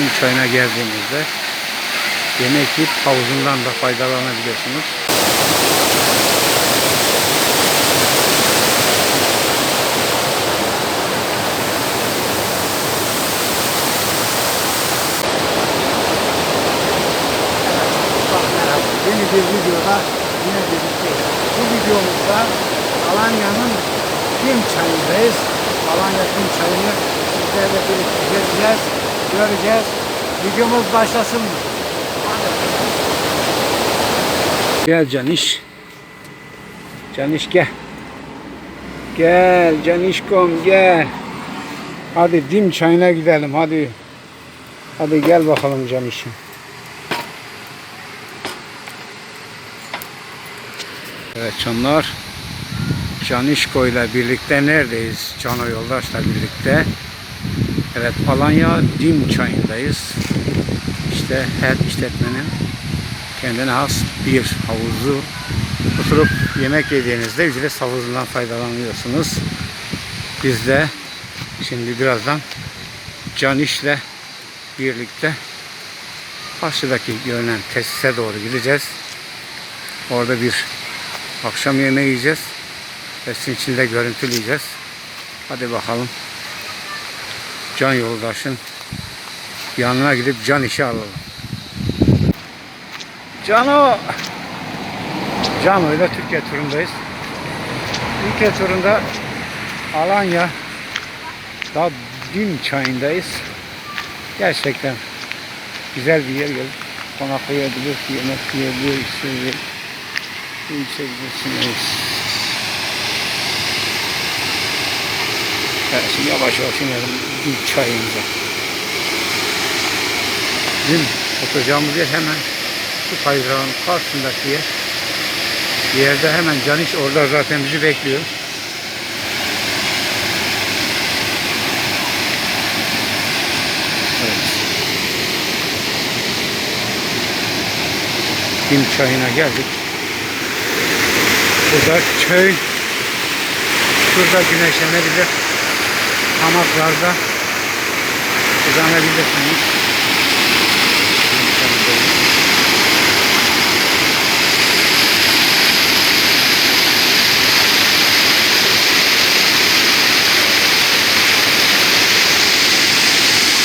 Dim çayına geldiğinizde yemek yiyip havuzundan da faydalanabiliyorsunuz. Yeni bir videoda yine birlikteyiz. Bu videomuzda Alanya'nın Dim çayındayız. Alanya Dim çayını sizlerle birlikte gezeceğiz, göreceğiz. Videomuz başlasın mı? Gel Caniş. Caniş gel. Gel Canişkom gel. Hadi Dim çayına gidelim hadi. Hadi gel bakalım Caniş'im. Evet canlar. Canişko ile birlikte neredeyiz? Cano Yoldaş'la birlikte. Evet Alanya Dim çayındayız. İşte her işletmenin kendine has bir havuzu. Oturup yemek yediğinizde ücretsiz havuzundan faydalanıyorsunuz. Biz de şimdi birazdan Caniş'le birlikte karşıdaki görünen tesise doğru gideceğiz. Orada bir Akşam yemeği yiyeceğiz. Ve sizin için de görüntüleyeceğiz. Hadi bakalım. Can yoldaşın yanına gidip can işi alalım. Cano! Cano ile Türkiye turundayız. Türkiye turunda Alanya da Dim çayındayız. Gerçekten güzel bir yer gelip konaklayabilir, yemek yiyebilir, içebilir yüksebilirsiniz. Evet, şimdi yavaş yavaş inelim çayımıza. Bizim oturacağımız yer hemen şu kayrağın karşısındaki yer. Yerde hemen Caniş orada zaten bizi bekliyor. Evet. Çayına geldik. Burada köy şurada güneşlenebilir. Hamaklarda uzanabilirsiniz.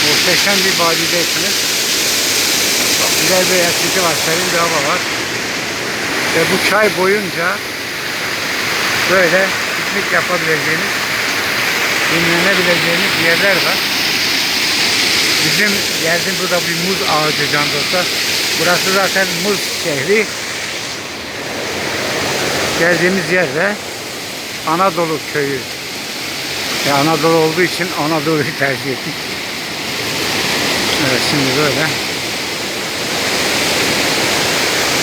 Muhteşem bir vadideysiniz. Çok güzel bir esinti var, serin bir hava var. Ve bu çay boyunca böyle piknik yapabileceğiniz, dinlenebileceğiniz yerler var. Bizim geldim burada bir muz ağacı can dostlar. Burası zaten muz şehri. Geldiğimiz yerde Anadolu köyü. E, Anadolu olduğu için Anadolu'yu tercih ettik. Evet şimdi böyle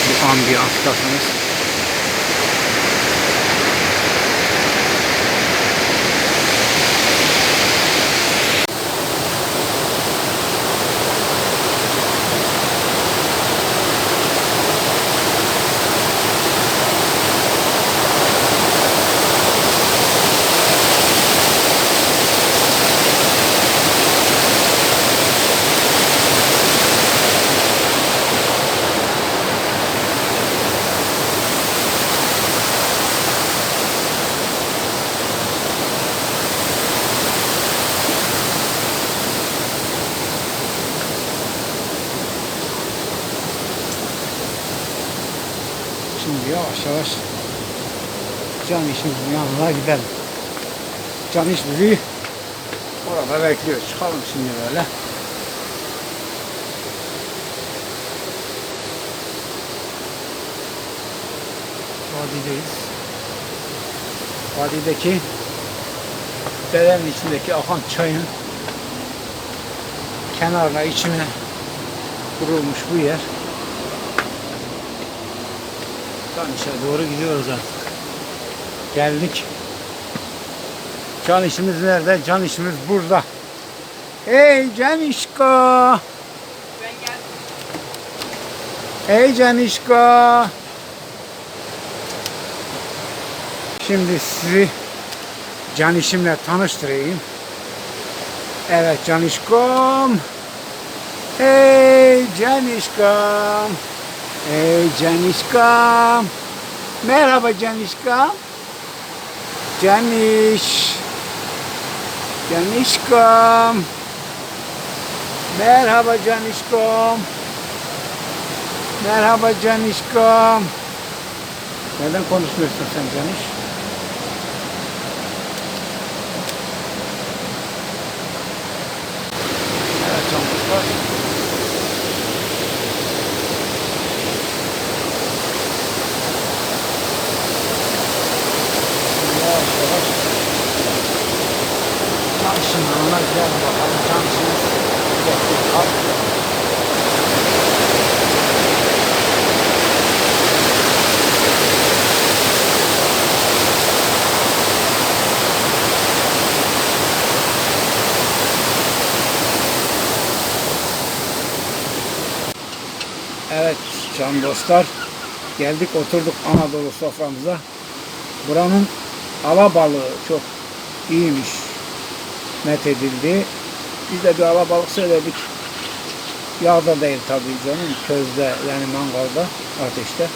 bu ambiyanskasınız. Şimdi yavaş yavaş can işimizin yanına gidelim. Can iş bizi orada bekliyor. Çıkalım şimdi böyle. Vadideyiz. Vadideki derenin içindeki akan çayın kenarına içine kurulmuş bu yer. Caniş'e doğru gidiyoruz artık. Geldik. Can işimiz nerede? Can işimiz burada. Hey Canişko. Ben geldim. Hey Canişko. Şimdi sizi Canişimle tanıştırayım. Evet Canişkom. Ey canişkam. Ey canişkam. Merhaba canişkam. Caniş. Canişkam. Merhaba canişkom. Merhaba canişkom. Neden konuşmuyorsun sen caniş? Evet çantası Yavaş yavaş. Çalışın ona gel bakalım çalışın. Bekle kal. Evet can dostlar geldik oturduk Anadolu soframıza. Buranın alabalığı çok iyiymiş. Met edildi. Biz de bir alabalık söyledik. Yağda değil tabii canım. Közde yani mangalda, ateşte.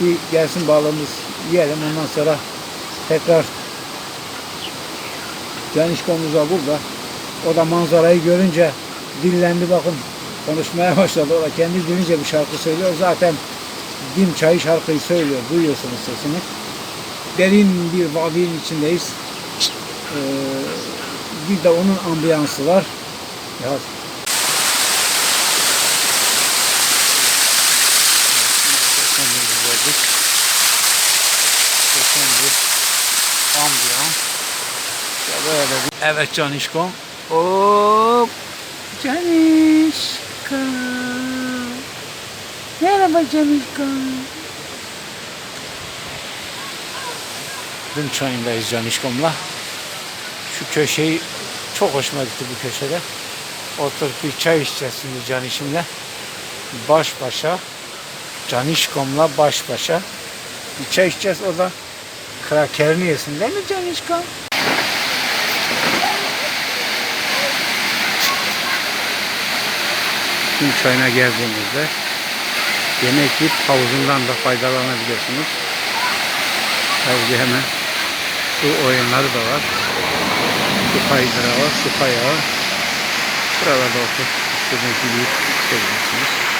Bir gelsin balığımız yiyelim. Ondan sonra tekrar Canişkomuz da burada. O da manzarayı görünce dillendi bakın. Konuşmaya başladı. O da kendi dilince bir şarkı söylüyor. Zaten Dim Çayı şarkıyı söylüyor. Duyuyorsunuz sesini. Derin bir vadinin içindeyiz. Ee, bir de onun ambiyansı var. Ya, ambiyans. Ya böyle bir... Evet Canişkom. Hop. Canişkom. Canişkom. Dün çayındayız Canişkom'la. Şu köşeyi çok hoşuma gitti bu köşede. Oturup bir çay içeceğiz şimdi Canişim'le. Baş başa. Canişkom'la baş başa. Bir çay içeceğiz o da krakerini yesin değil mi Canişkom? Gün çayına geldiğimizde yemek yiyip havuzundan da faydalanabiliyorsunuz. Tabii hemen su oyunları da var. Su kaydıra var, su kayağı. Buralarda oturup istediğiniz gibi yiyip içebilirsiniz.